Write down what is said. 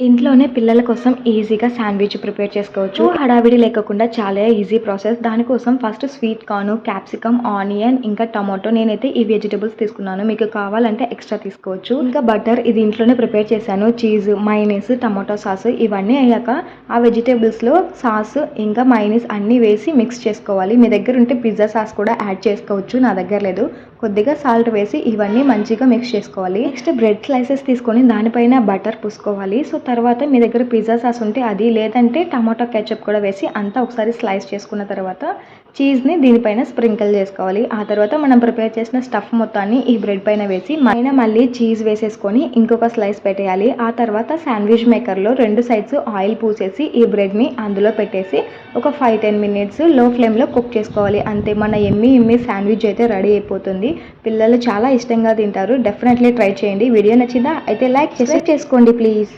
ఇంట్లోనే పిల్లల కోసం ఈజీగా శాండ్విచ్ ప్రిపేర్ చేసుకోవచ్చు. హడావిడి లేకుండా చాలా ఈజీ ప్రాసెస్. దానికోసం first sweet corn capsicum onion ఇంకా టమాటో. నేనైతే ఈ వెజిటబుల్స్ తీసుకున్నాను. మీకు కావాలంటే ఎక్స్ట్రా తీసుకోవచ్చు. ఇంకా బటర్ ఇది ఇంట్లోనే ప్రిపేర్ చేశాను. చీజ్ మైనీస్ టమాటో సాస్ ఇవన్నీ అయ్యాక ఆ వెజిటేబుల్స్లో సాస్ ఇంకా మైనీస్ అన్నీ వేసి మిక్స్ చేసుకోవాలి. మీ దగ్గర ఉంటే పిజ్జా సాస్ కూడా యాడ్ చేసుకోవచ్చు. నా దగ్గర లేదు. కొద్దిగా సాల్ట్ వేసి ఇవన్నీ మంచిగా మిక్స్ చేసుకోవాలి. నెక్స్ట్ బ్రెడ్ స్లైసెస్ తీసుకొని దానిపైన బటర్ పూసుకోవాలి. సో తర్వాత మీ దగ్గర పిజ్జా సాస్ ఉంటే అది లేదంటే టమాటో కెచప్ కూడా వేసి అంతా ఒకసారి స్లైస్ చేసుకున్న తర్వాత చీజ్ని దీనిపైన స్ప్రింకిల్ చేసుకోవాలి. ఆ తర్వాత మనం ప్రిపేర్ చేసిన స్టఫ్ మొత్తాన్ని ఈ బ్రెడ్ పైన వేసి పైన మళ్ళీ చీజ్ వేసేసుకొని ఇంకొక స్లైస్ పెట్టేయాలి. ఆ తర్వాత శాండ్విచ్ మేకర్లో రెండు సైడ్స్ ఆయిల్ పూసేసి ఈ బ్రెడ్ని అందులో పెట్టేసి ఒక ఫైవ్ టెన్ మినిట్స్లో ఫ్లేమ్లో కుక్ చేసుకోవాలి. అంతే మన ఎమ్మి ఎమ్మి శాండ్విచ్ అయితే రెడీ అయిపోతుంది. పిల్లలు చాలా ఇష్టంగా తింటారు. డెఫినెట్లీ ట్రై చేయండి. వీడియో నచ్చిందా? అయితే లైక్ చేసి చేసుకోండి ప్లీజ్